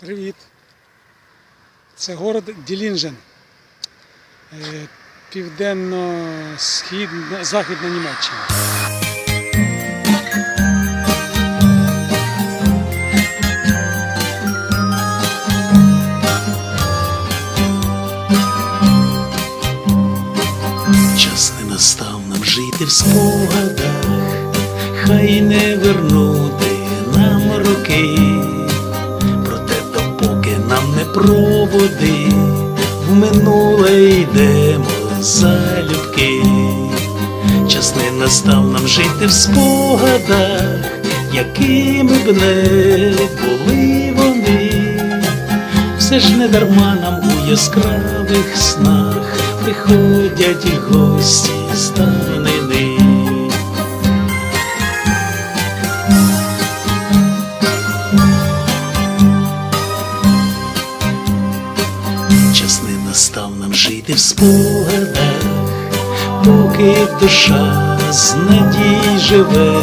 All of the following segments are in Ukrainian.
Привіт. Це город Ділінжен. Е, Південно-східна західна Німеччина. Час не настав нам жити в спогадах, хай не вернути проводи, в минуле йдемо залюбки. Час не настав нам жити в спогадах, якими б не були вони. Все ж не дарма нам у яскравих снах приходять гості з не настав нам жити в спогадах, поки душа з надій живе,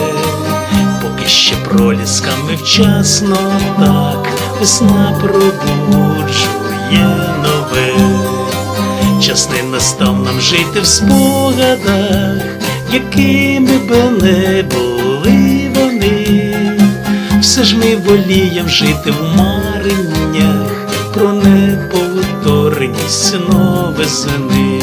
поки ще пролісками вчасно так весна пробуджує нове. Час не настав нам жити в спогадах, якими б не були вони. Все ж ми волієм жити в мареннях про неповторність новизни.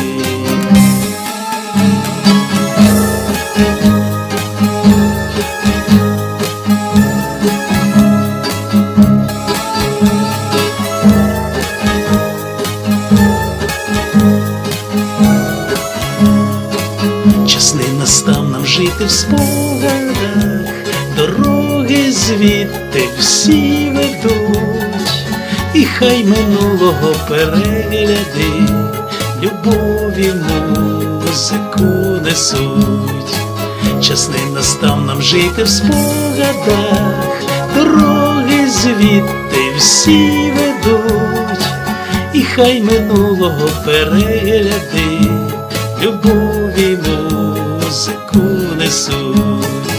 Час не настав жити в спогадах, дороги звідти всі ведуть, і хай минулого перегляди, любові музику несуть. Час не настав нам жити в спогадах, дороги звідти всі ведуть, і хай минулого перегляди, любові музику несуть.